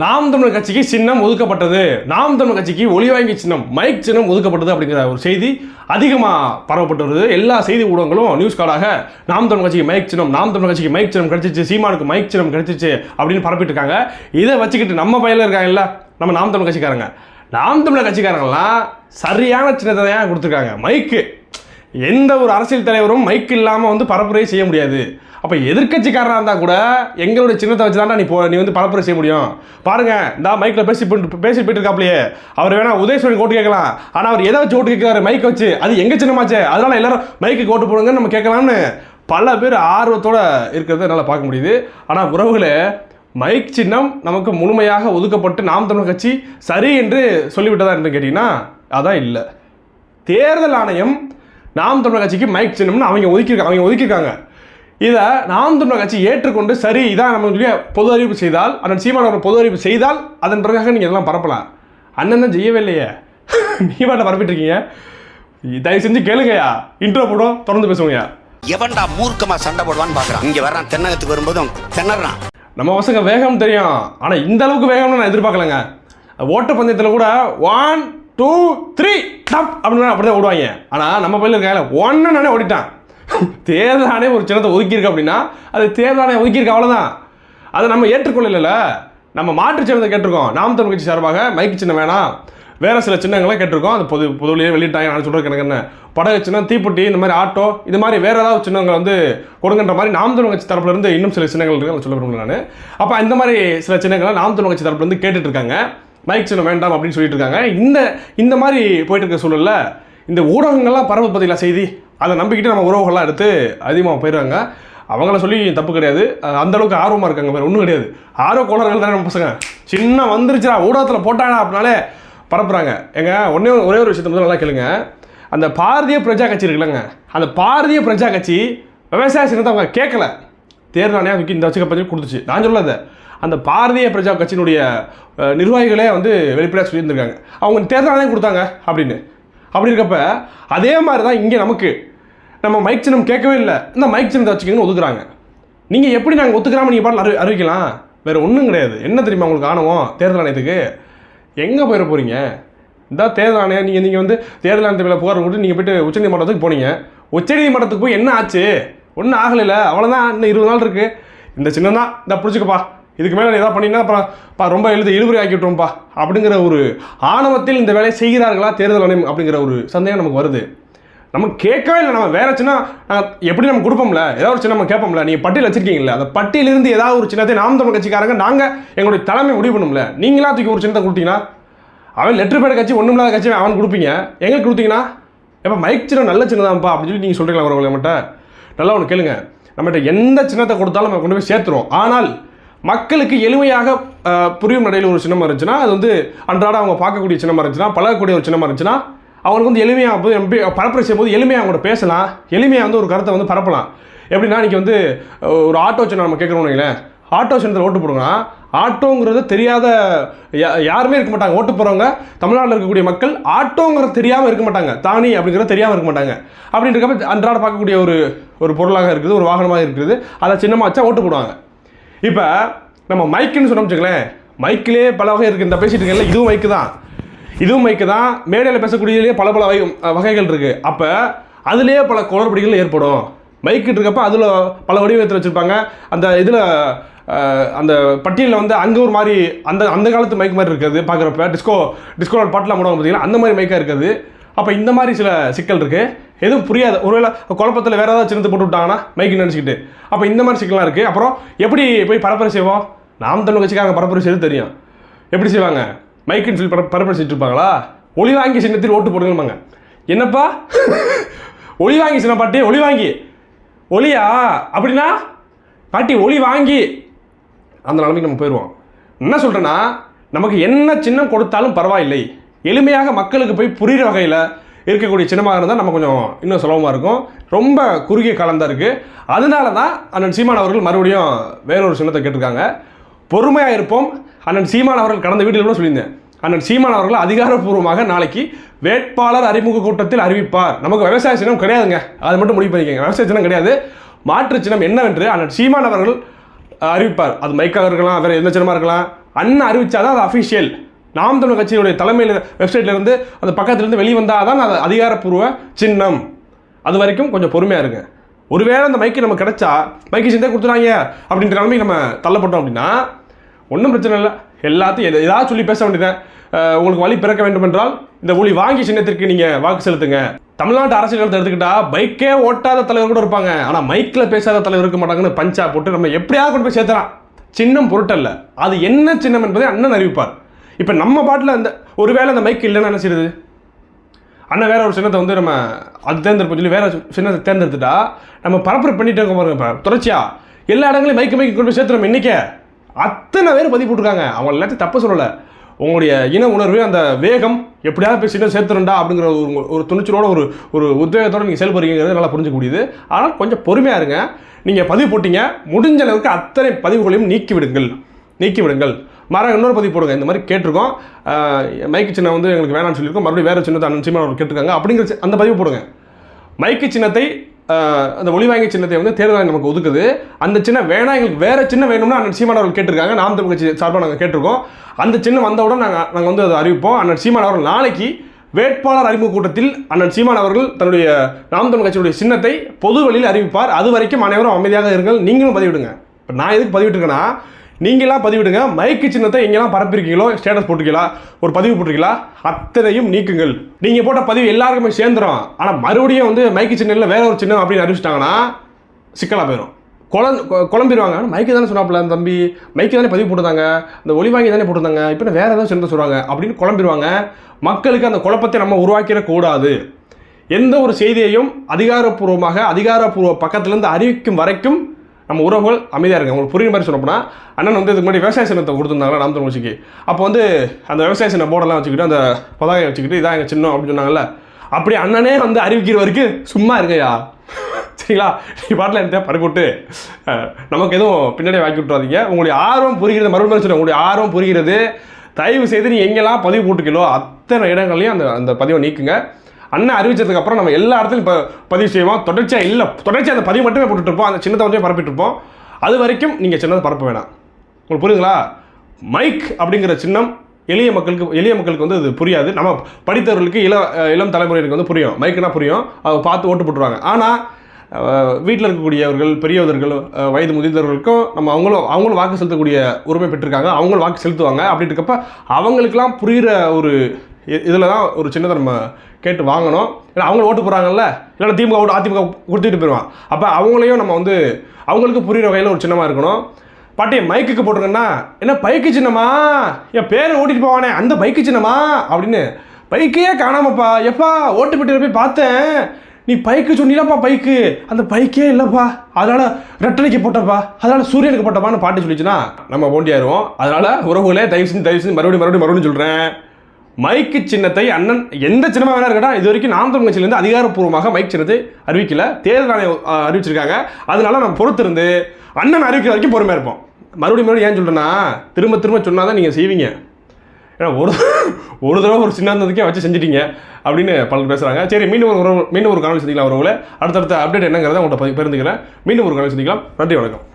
நாம் தமிழர் கட்சிக்கு சின்னம் ஒதுக்கப்பட்டது. நாம் தமிழர் கட்சிக்கு ஒளிவாங்கி சின்னம் மைக் சின்னம் ஒதுக்கப்பட்டது அப்படிங்கிற ஒரு செய்தி அதிகமாக பரவப்பட்டு வருது. எல்லா செய்தி ஊடகங்களும் நியூஸ் கார்டாக நாம் தமிழர் கட்சிக்கு மைக் சின்னம் நாம் தமிழர் கட்சிக்கு மைக் சின்னம் கிடைச்சிச்சு சீமானுக்கு மைக் சின்னம் கிடைச்சிச்சு அப்படின்னு பரப்பிட்டு இருக்காங்க. இதை வச்சுக்கிட்டு நம்ம பயில இருக்காங்கல்ல நம்ம நாம் தமிழர் கட்சிக்காரங்க. நாம் தமிழர் கட்சிக்காரங்களாம் சரியான சின்னத்தை தான் கொடுத்துருக்காங்க. மைக்கு. எந்த ஒரு அரசியல் தலைவரும் மைக் இல்லாமல் வந்து பரப்புரையே செய்ய முடியாது. அப்போ எதிர்கட்சிக்காரனாக இருந்தால் கூட எங்களுடைய சின்னத்தை வச்சு தாண்டா நீ போ நீ வந்து பரப்புரை செய்ய முடியும். பாருங்க இந்த மைக்கில் பேசி போட்டு- பேசி போயிட்டு இருக்காப்லையே அவர் வேணா உதயசூரியன் ஓட்டு கேட்கலாம். ஆனால் அவர் எதை வச்சு ஓட்டு கேட்கிறாரு? மைக் வச்சு. அது எங்கள் சின்னமாச்சே? அதனால் எல்லாரும் மைக்கு ஓட்டு போடுங்கன்னு நம்ம கேட்கலாம்னு பல பேர் ஆர்வத்தோட இருக்கிறத என்னால் பார்க்க முடியுது. ஆனால் உறவுகளே மைக் சின்னம் நமக்கு முழுமையாக ஒதுக்கப்பட்டு நாம் தமிழ் கட்சி சரி என்று சொல்லிவிட்டதா என்று கேட்டிங்கன்னா அதான் இல்லை. தேர்தல் ஆணையம் நாம் தமிழர் கட்சிக்கு மைக் சின்னம்னு அவங்க ஒதுக்கியிருக்காங்க அவங்க ஒதுக்கியிருக்காங்க. இதை நாம் தமிழர் கட்சி ஏற்றுக்கொண்டு சரி இதான் நம்ம பொது அறிவிப்பு செய்தால் அண்ணன் சீமான் அவர்கள் பொது அறிவிப்பு செய்தால் அதன் பிறகாக நீங்கள் இதெல்லாம் பரப்பலாம். அண்ணன் தான் செய்யவே இல்லையே நீ பாட்ட பரப்பிட்டு இருக்கீங்க தயவு செஞ்சு கேளுங்கய்யா. இன்ட்ரோ போடும் தொடர்ந்து பேசுவோங்கய்யா. எவன்டா மூர்க்கமா சண்டை போடுவான்னு பாக்குறான். இங்க வர்றான் தென்னகத்துக்கு வரும்போதும் திணறான். நம்ம பசங்க வேகம் தெரியும். ஆனால் இந்த அளவுக்கு வேகம்னு நான் எதிர்பார்க்கலங்க. ஓட்டப்பந்தயத்தில் கூட ஒன் டூ த்ரீ டப் அப்படின்னு அப்படி தான் ஓடுவாங்க. ஆனால் நம்ம பையில இருக்காங்க ஒன்னு நானே ஓடிட்டான். தேர்தல் ஆணையம் ஒரு சின்னத்தை ஒதுக்கியிருக்கு அப்படின்னா அது தேர்தல் ஆணையம் ஒதுக்கியிருக்கு அவ்வளோதான் அதை நம்ம ஏற்றுக்கொள்ளல நம்ம மாற்று சின்னத்தை கேட்டிருக்கோம். நாம் தமிழ் கட்சி சார்பாக மைக்கு சின்னம் வேணாம். வேறு சில சின்னங்களை கேட்டிருக்கோம். அது பொது பொதுவிலேயே வெளியிட்டாங்க. நான் சொல்கிறேன் எனக்கு என்ன? படகு சின்னம் தீப்பெட்டி இந்த மாதிரி ஆட்டோ இது மாதிரி வேறு ஏதாவது சின்னங்கள் வந்து கொடுங்கன்ற மாதிரி நாம் தமிழ் கட்சி தரப்புலேருந்து இன்னும் சில சின்னங்கள் இருக்குது அதை சொல்ல விரும்பல நான். அப்போ இந்த மாதிரி சில சின்னங்களை நாம் தமிழ் கட்சி தரப்புலேருந்து கேட்டுட்ருக்காங்க மைக் சின்னம் வேண்டாம் அப்படின்னு சொல்லிட்டு இருக்காங்க. இந்த இந்த மாதிரி போயிட்டு இருக்க சூழலில் இந்த ஊடகங்கள்லாம் பரவு பார்த்தீங்களா செய்தி அதை நம்பிக்கிட்டு நம்ம உறவுகள்லாம் எடுத்து அதிகமாக போயிடுறாங்க. அவங்கள சொல்லி தப்பு கிடையாது. அந்தளவுக்கு அந்த அளவுக்கு ஆர்வமாக இருக்காங்க வேறு ஒன்றும் கிடையாது. ஆர்வ கோளர்கள் தானே நம்ம பசங்க. சின்ன வந்துருச்சுடா ஊடகத்தில் போட்டானா அப்படின்னாலே பரப்புகிறாங்க எங்க ஒன்றே ஒரே ஒரு விஷயத்தை நல்லா கேளுங்க. அந்த பாரதிய பிரஜா கட்சி இருக்குல்லங்க. அந்த பாரதிய பிரஜா கட்சி விவசாய சின்னத்தை அவங்க கேட்கல. தேர்தல் ஆணையம் தூக்கி இந்த வச்சுக்க பற்றி கொடுத்துச்சு. நான் சொல்லாத அந்த பாரதிய பிரஜா கட்சியினுடைய நிர்வாகிகளே வந்து வெளிப்படையாக சொல்லியிருந்திருக்காங்க. அவங்க தேர்தல் ஆணையம் கொடுத்தாங்க அப்படின்னு. அப்படி இருக்கப்ப அதே மாதிரி தான் இங்கே நமக்கு. நம்ம மைக் சின்னம் கேட்கவே இல்லை. இந்த மைக் சின்னத்தை வச்சுக்கோங்கன்னு ஒதுக்குறாங்க. நீங்கள் எப்படி நாங்கள் ஒத்துக்கிறாமல் நீங்கள் பாட்டில் அறி அறிவிக்கலாம்? வேறு ஒன்றும் கிடையாது. என்ன தெரியுமா உங்களுக்கு ஆணவம்? தேர்தல் ஆணையத்துக்கு? எங்கே போயிட போகிறீங்க இதான் தேர்தல் ஆணையம் நீங்கள் நீங்கள் வந்து தேர்தல் ஆணையத்தில் புகார் கொடுத்து நீங்கள் போயிட்டு உச்சநீதிமன்றத்துக்கு போனீங்க. உச்சநீதிமன்றத்துக்கு போய் என்ன ஆச்சு? ஒன்றும் ஆகலைல்ல அவ்வளோதான் இன்னும் இருபது நாள் இருக்குது இந்த சின்னம் தான் இந்த பிடிச்சிக்கப்பா. இதுக்கு மேலே ஏதாவது பண்ணினா அப்புறம் ரொம்ப எழுதி இழுபறி ஆக்கி அப்படிங்கிற ஒரு ஆணவத்தில் இந்த வேலையை செய்கிறார்களா தேர்தல் ஆணையம் அப்படிங்கிற ஒரு சந்தேகம் நமக்கு வருது. நம்ம கேட்கவே இல்லை நம்ம வேற சின்ன எப்படி நம்ம கொடுப்போம்ல? ஏதாவது ஒரு சின்ன நம்ம கேட்போம்ல? நீங்கள் பட்டியல் வச்சிருக்கீங்களா அந்த பட்டியலிருந்து ஏதாவது ஒரு சின்னத்தை நாம் தமிழ் கட்சிக்காரங்க நாங்கள் எங்களுடைய தலைமை முடிவு பண்ணும்ல. நீங்களா தூக்கி ஒரு சின்னத்தை கொடுத்தீங்கன்னா அவன் லெட்டர் பேட் கட்சி ஒன்றும் இல்லாத கட்சி அவன் கொடுப்பீங்க. எங்களுக்கு கொடுத்தீங்கன்னா எப்போ மைக் சின்னம் நல்ல சின்னதான்ப்பா அப்படின்னு சொல்லி நீங்கள் சொல்கிறீங்களா ஒரு நம்மகிட்ட நல்லா ஒன்று கேளுங்க. நம்மகிட்ட எந்த சின்னத்தை கொடுத்தாலும் நம்ம கொண்டு போய் சேர்த்துருவோம். ஆனால் மக்களுக்கு எளிமையாக புரியும் நடையில் ஒரு சின்னமாக இருந்துச்சுன்னா அது வந்து அன்றாட அவங்க பார்க்கக்கூடிய சின்னமாக இருந்துச்சுன்னா பழகக்கூடிய ஒரு சின்னமாக இருந்துச்சுன்னா அவங்களுக்கு வந்து எளிமையாக போய் எம்பி போய் பரப்புரை செய்யும்போது எளிமையாக அவங்களோட பேசலாம். எளிமையாக வந்து ஒரு கருத்தை வந்து பரப்பலாம். எப்படின்னா இன்றைக்கி வந்து ஒரு ஆட்டோ சின்னம் நம்ம கேட்குறோம் வைங்களேன். ஆட்டோ சின்னத்தில் ஓட்டு போடுங்கன்னா ஆட்டோங்கிறது தெரியாத யா- யாருமே இருக்க மாட்டாங்க. ஓட்டு போகிறவங்க தமிழ்நாட்டில் இருக்கக்கூடிய மக்கள் ஆட்டோங்கிறது தெரியாமல் இருக்க மாட்டாங்க. தானி அப்படிங்கிறது தெரியாமல் இருக்க மாட்டாங்க. அப்படின்றப்ப அன்றாட பார்க்கக்கூடிய ஒரு ஒரு பொருளாக இருக்குது ஒரு வாகனமாக இருக்குது. அதை சின்னமாக வச்சா ஓட்டு போடுவாங்க. இப்போ நம்ம மைக்குன்னு சொன்னோம் வச்சுக்கலேன் மைக்கிலே பல வகை இருக்குது இந்த பேசிட்டு இருக்கல இதுவும் மைக்கு தான். இதுவும் மைக்கு தான். மேடையில் பேசக்கூடியதுலேயே பல பல வகை வகைகள் இருக்குது அப்போ அதுலேயே பல குளறுபடிகள் ஏற்படும். மைக்கிட்டு இருக்கப்போ அதில் பல வடிவத்தில் வச்சுருப்பாங்க. அந்த இதில் அந்த பட்டியலில் வந்து அங்கே ஒரு மாதிரி அந்த அந்த காலத்து மைக் மாதிரி இருக்குது பார்க்குறப்ப டிஸ்கோ டிஸ்கோ பாட்டெலாம் போடுவாங்க பார்த்தீங்கன்னா அந்த மாதிரி மைக்காக இருக்குது அப்போ இந்த மாதிரி சில சிக்கல் இருக்குது எதுவும் புரியாது. ஒருவேளை குழப்பத்தில் வேறு ஏதாவது சின்னத்தை போட்டு விட்டாங்கன்னா மைக்கு நினச்சிக்கிட்டு. அப்போ இந்த மாதிரி சிக்கல்லாம் இருக்குது அப்புறம் எப்படி போய் பரப்புரை செய்வோம்? நாம் தமிழ் கட்சிக்காரங்க பரப்புரை செய்து தெரியும். எப்படி செய்வாங்க? மைக்குன்னு சொல்லி பர பரப்புரை செஞ்சுருப்பாங்களா ஒளி வாங்கி சின்னத்தில் ஓட்டு போடுங்கம்பாங்க. என்னப்பா? ஒளி வாங்கி சின்ன பாட்டி ஒளி வாங்கி. ஒளியா? அப்படின்னா பாட்டி ஒளி வாங்கி. அந்த நிலைமைக்கு நம்ம போயிடுவோம் என்ன சொல்கிறேன்னா நமக்கு என்ன சின்னம் கொடுத்தாலும் பரவாயில்லை. எளிமையாக மக்களுக்கு போய் புரிகிற வகையில் இருக்கக்கூடிய சின்னமாக இருந்தால் நம்ம கொஞ்சம் இன்னும் சுலபமாக இருக்கும். ரொம்ப குறுகிய காலம் தான் இருக்குது அதனால தான் அண்ணன் சீமான் அவர்கள் மறுபடியும் வேறொரு சின்னத்தை கேட்டிருக்காங்க. பொறுமையாக இருப்போம். அண்ணன் சீமான் அவர்கள் கடந்த வீட்டில் கூட சொல்லியிருந்தேன். அண்ணன் சீமான் அவர்கள் அதிகாரப்பூர்வமாக நாளைக்கு வேட்பாளர் அறிமுக கூட்டத்தில் அறிவிப்பார். நமக்கு விவசாய சின்னம் கிடையாதுங்க. அது மட்டும் முடிவு பண்ணிக்கங்க. விவசாய சின்னம் கிடையாது. மாற்று சின்னம் என்னவென்று அண்ணன் சீமான் அவர்கள் அறிவிப்பார். அது மைக்காக இருக்கலாம் வேறு எந்த சின்னமாக இருக்கலாம். அண்ணன் அறிவிச்சாதான் அது அஃபிஷியல் நாம் தமிழ் கட்சியுடைய தலைமையில் வெப்சைட்லேருந்து அந்த பக்கத்துலேருந்து வெளிவந்தால் தான் அது அதிகாரப்பூர்வ சின்னம். அது வரைக்கும் கொஞ்சம் பொறுமையாக இருங்க. ஒருவேளை அந்த மைக்கு நம்ம கிடைச்சா மைக்கு சிந்தே கொடுத்துறாங்க அப்படின்ற நிலைமைக்கு நம்ம தள்ளப்பட்டோம் அப்படின்னா ஒன்றும் பிரச்சனை இல்லை. எல்லாத்தையும் எதை ஏதாவது சொல்லி பேச வேண்டியதான் உங்களுக்கு வழி பிறக்க வேண்டும் என்றால் இந்த ஒளி வாங்கி சின்னத்திற்கு நீங்கள் வாக்கு செலுத்துங்க. தமிழ்நாட்டு அரசியல் எடுத்துக்கிட்டா பைக்கே ஓட்டாத தலைவர் கூட இருப்பாங்க. ஆனால் மைக்கில் பேசாத தலைவர் இருக்க மாட்டாங்கன்னு பஞ்சா போட்டு நம்ம எப்படியாவது கொண்டு போய் சேர்த்துறான் சின்னம் பொருட்டல்ல. அது என்ன சின்னம் என்பதை அண்ணன் அறிவிப்பார். இப்போ நம்ம பாட்டில் அந்த ஒருவேளை அந்த மைக் இல்லைன்னா என்ன செய்யுது அண்ணன் வேற ஒரு சின்னத்தை வந்து நம்ம அது தேர்ந்தெடுப்போம் சொல்லி வேற சின்னத்தை தேர்ந்தெடுத்துட்டா நம்ம பரப்புரை பண்ணிட்டு இருக்கோம் பாருங்க இப்போ தொடர்ச்சியா. எல்லா இடங்களையும் மைக்கு மைக்கு கொண்டு போய் சேர்த்து நம்ம இன்னைக்கே. அத்தனை பேர் பதிவு போட்டிருக்காங்க. அவங்க எல்லாத்தையும் தப்பு சொல்லலை. உங்களுடைய இன உணர்வு அந்த வேகம் எப்படியாவது போய் சின்ன சேர்த்துருண்டா அப்படிங்கிற ஒரு ஒரு துணிச்சலோட ஒரு ஒரு உத்வேகத்தோடு நீங்கள் செயல்படுறீங்கிறது நல்லா புரிஞ்சுக்கூடியது ஆனால் கொஞ்சம் பொறுமையாக இருங்க. நீங்கள் பதிவு போட்டீங்க. முடிஞ்ச அளவுக்கு அத்தனை பதிவுகளையும் நீக்கி விடுங்கள் நீக்கி விடுங்கள் மரம் இன்னொரு பதிவு போடுங்க. இந்த மாதிரி கேட்டிருக்கோம். மைக்கு சின்னம் வந்து எங்களுக்கு வேணாம்னு சொல்லியிருக்கோம். மறுபடியும் வேறு சின்னத்தை அண்ணன் அவர் கேட்டிருக்காங்க. அப்படிங்கிற அந்த பதிவு போடுங்க. மைக்கு சின்னத்தை அந்த ஒளிவாங்கி சின்னத்தை வந்து தேர்தல் ஆணையம் நமக்கு ஒதுக்குது. அந்த சின்ன வேணாம் எங்களுக்கு வேறு சின்ன வேணும்னு அண்ணன் சீமான் அவர்கள் கேட்டிருக்காங்க. நாம் தமிழ் கட்சி சார்பாக நாங்கள் கேட்டிருக்கோம். அந்த சின்னம் வந்தவுடன் நாங்கள் நாங்கள் வந்து அதை அறிவிப்போம். அண்ணன் சீமான் அவர்கள் நாளைக்கு வேட்பாளர் அறிமுக கூட்டத்தில் அண்ணன் சீமான் அவர்கள் தன்னுடைய நாம் தமிழ் கட்சியுடைய சின்னத்தை பொது வழியில் அறிவிப்பார். அது வரைக்கும் அனைவரும் அமைதியாக இருங்கள். நீங்களும் பதிவிடுங்க. இப்போ நான் எதுக்கு பதிவிட்டுருக்கேன்னா நீங்களாம் பதிவிடுங்க. மைக்கு சின்னத்தை எங்கெல்லாம் பரப்பிருக்கீங்களோ ஸ்டேட்டஸ் போட்டிருக்கீங்களா ஒரு பதிவு போட்டிருக்கீங்களா அத்தனையும் நீக்குங்கள். நீங்கள் போட்ட பதிவு எல்லாருக்குமே சேர்ந்துரும். ஆனால் மறுபடியும் வந்து மைக்கு சின்னம் இல்லை வேற ஒரு சின்னம் அப்படின்னு அறிவிச்சிட்டாங்கன்னா சிக்கலாக போயிடும் குழந் குழம்பிடுவாங்க ஆனால் மைக்கு தானே சொன்னாப்புல அந்த தம்பி. மைக்கு தானே பதிவு போட்டிருந்தாங்க. அந்த ஒளி வாங்கி தானே போட்டிருந்தாங்க. இப்போ வேற ஏதாவது சின்னத்தை சொல்கிறாங்க அப்படின்னு குழம்பிடுவாங்க மக்களுக்கு அந்த குழப்பத்தை நம்ம உருவாக்கிடக்கூடாது எந்த ஒரு செய்தியையும் அதிகாரப்பூர்வமாக அதிகாரப்பூர்வ பக்கத்துலேருந்து அறிவிக்கும் வரைக்கும் நம்ம உறவுகள் அமைதியாக இருக்குது உங்களுக்கு புரியுற மாதிரி சொல்லப்போனா அண்ணன் வந்து இதுக்கு முன்னாடி விவசாய சின்னத்தை கொடுத்துருந்தாங்களா நாம் தமிழ் அப்போ வந்து அந்த விவசாய சின்ன போர்டெல்லாம் வச்சுக்கிட்டு அந்த பதாகை வச்சுக்கிட்டு இதான் எங்கள் சின்னம் அப்படின்னு சொன்னாங்கல்ல. அப்படி அண்ணனே வந்து அறிவிக்கிற வரைக்கும் சும்மா இருங்கய்யா. சரிங்களா? நீ பாட்டில் என்கிட்ட பறிப்போட்டு நமக்கு எதுவும் பின்னாடி வாக்கி விட்டுறாதீங்க. உங்களுடைய ஆர்வம் புரிகிறது மறுபடியும் சொல்லுங்கள் உங்களுடைய ஆர்வம் புரிகிறது. தயவு செய்து நீ எங்கெல்லாம் பதிவு போட்டுக்கலோ அத்தனை இடங்கள்லையும் அந்த அந்த பதிவை நீக்குங்க. அண்ணன் அறிவிச்சதுக்கு அப்புறம் நம்ம எல்லா இடத்துலையும் இப்போ பதிவு செய்வோம். தொடர்ச்சியாக இல்லை தொடர்ச்சியாக அந்த பதிவு மட்டுமே போட்டுட்டு இருப்போம். அந்த சின்னத்தை மட்டுமே பரப்பிட்டு இருப்போம். அது வரைக்கும் நீங்கள் சின்னதை பரப்ப வேணாம். உங்களுக்கு புரியுதுங்களா? மைக் அப்படிங்கிற சின்னம் எளிய மக்களுக்கு எளிய மக்களுக்கு வந்து இது புரியாது. நம்ம படித்தவர்களுக்கு இள இளம் தலைமுறையினருக்கு வந்து புரியும். மைக்குனா புரியும். அவங்க பார்த்து ஓட்டு போட்டுருவாங்க. ஆனால் வீட்டில் இருக்கக்கூடியவர்கள் பெரியவர்கள் வயது முதிர்ந்தவர்களுக்கும் நம்ம அவங்களும் அவங்களும் வாக்கு செலுத்தக்கூடிய உரிமை பெற்றிருக்காங்க. அவங்களும் வாக்கு செலுத்துவாங்க. அப்படி இருக்கப்ப அவங்களுக்கெல்லாம் புரிகிற ஒரு இதில் தான் ஒரு சின்னதை நம்ம கேட்டு வாங்கணும். ஏன்னா அவங்க ஓட்டு போகிறாங்கல்ல இல்லைன்னா திமுக ஓட்டு அதிமுக கொடுத்துட்டு போயிடுவான் அப்போ அவங்களையும் நம்ம வந்து அவங்களுக்கு புரிகிற வகையில் ஒரு சின்னமாக இருக்கணும். பாட்டி மைக்குக்கு போட்டிருக்கேன்னா என்ன பைக்கு சின்னமா? என் பேரை ஓட்டிட்டு போவானே அந்த பைக்கு சின்னமா? அப்படின்னு பைக்கையே காணாமப்பா. எப்பா ஓட்டு பெட்டியில் போய் பார்த்தேன். நீ பைக்கு சொன்னீங்களாப்பா பைக்கு. அந்த பைக்கே இல்லைப்பா. அதனால ரெட்டலைக்கு போட்டப்பா. அதனால சூரியனுக்கு போட்டப்பான்னு பாட்டு சொல்லிச்சுன்னா நம்ம போண்டியாயிருவோம். அதனால உறவுகளே தயவு செஞ்சு தயவு செஞ்சு மறுபடியும் மறுபடியும் மறுபடியும் சொல்கிறேன் மைக்கு சின்னத்தை அண்ணன் எந்த சின்னமாக வேணா இருக்கட்டும். இது வரைக்கும் நாம் தமிழ் கட்சியிலேருந்து அதிகாரப்பூர்வமாக மைக் சின்னத்தை அறிவிக்கல. தேர்தல் ஆணையம் அறிவிச்சிருக்காங்க. அதனால நம்ம பொறுத்திருந்து அண்ணன் அறிவிக்கிற வரைக்கும் பொறுமையாக இருப்போம். மறுபடியும் மறுபடியும் ஏன் சொல்கிறேன்னா திரும்ப திரும்ப சொன்னால் தான் நீங்கள் செய்வீங்க. ஏன்னா ஒரு ஒரு தடவை ஒரு சின்னந்ததுக்கே வச்சு செஞ்சிட்டீங்க அப்படின்னு பலர் பேசுகிறாங்க சரி மீண்டும் ஒரு மீண்டும் ஒரு காணொலி சந்திக்கலாம் உறவுல. அடுத்தடுத்த அப்டேட் என்னங்கிறத உங்கள்கிட்ட பகிர்ந்துக்கிறேன். மீண்டும் ஒரு காணொலி சந்திக்கலாம். நன்றி வணக்கம்.